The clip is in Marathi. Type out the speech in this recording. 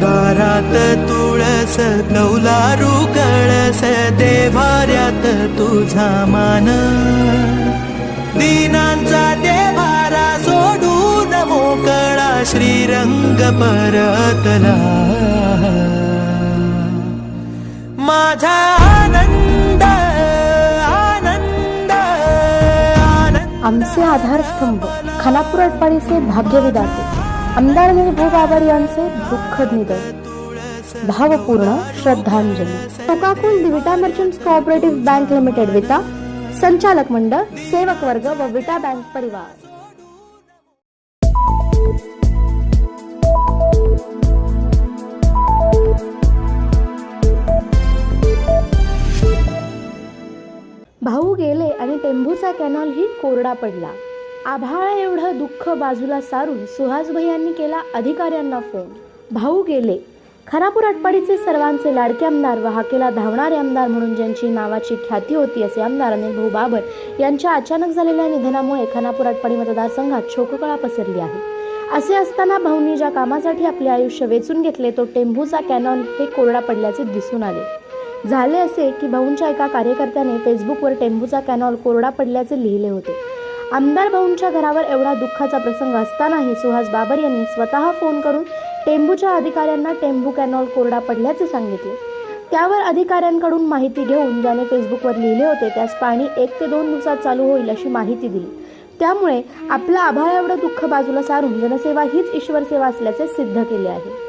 दारात तुळस कौलारू कळस देवाऱ्यात तुझा मान. दीनांचा देवारा सोडून मोकळा श्रीरंग परतला. माझा आनंद आनंद आनंद. आमचे आधारस्तंभ खानापूर अटपाडीचे भाग्यविदाते आमदार निर्भय बाबर यांचे दुःखद निधन भावपूर्ण श्रद्धांजली. कोकाकोल दिविटा merchants cooperative bank limited Vita संचालक मंडळ सेवक वर्ग व विटा बँक परिवार. भाऊ गेले आणि टेंभूचा कॅनॉलही कोरडा पडला. आभाळा एवढं दुःख बाजूला सारून सुहास यांनी केला अधिकाऱ्यांना फोन. भाऊ गेले. खरापूर अटपाडीचे सर्वांचे लाडके आमदार व हाकेला धावणारे आमदार म्हणून ज्यांची नावाची ख्याती होती असे आमदार अनिल भाऊ बाबर यांच्या अचानक झालेल्या निधनामुळे खानापूर अटपाडी मतदारसंघात शोककळा पसरली आहे. असे असताना भाऊंनी ज्या कामासाठी आपले आयुष्य वेचून घेतले तो टेंभूचा कॅनॉल हे कोरडा पडल्याचे दिसून आले. झाले असे की भाऊंच्या एका कार्यकर्त्याने फेसबुकवर टेंभूचा कॅनॉल कोरडा पडल्याचे लिहिले होते. आमदार भाऊंच्या घरावर एवढा दुःखाचा प्रसंग असतानाही सुहास बाबर यांनी स्वतः फोन करून टेंबूच्या अधिकाऱ्यांना टेंबू कॅनॉल कोरडा पडल्याचे सांगितले. त्यावर अधिकाऱ्यांकडून माहिती घेऊन ज्याने फेसबुकवर लिहिले होते त्यास पाणी एक ते दोन दिवसात चालू होईल अशी माहिती दिली. त्यामुळे आपलं आभाळ एवढं दुःख बाजूला सारून जनसेवा हीच ईश्वर सेवा असल्याचे सिद्ध केले आहे.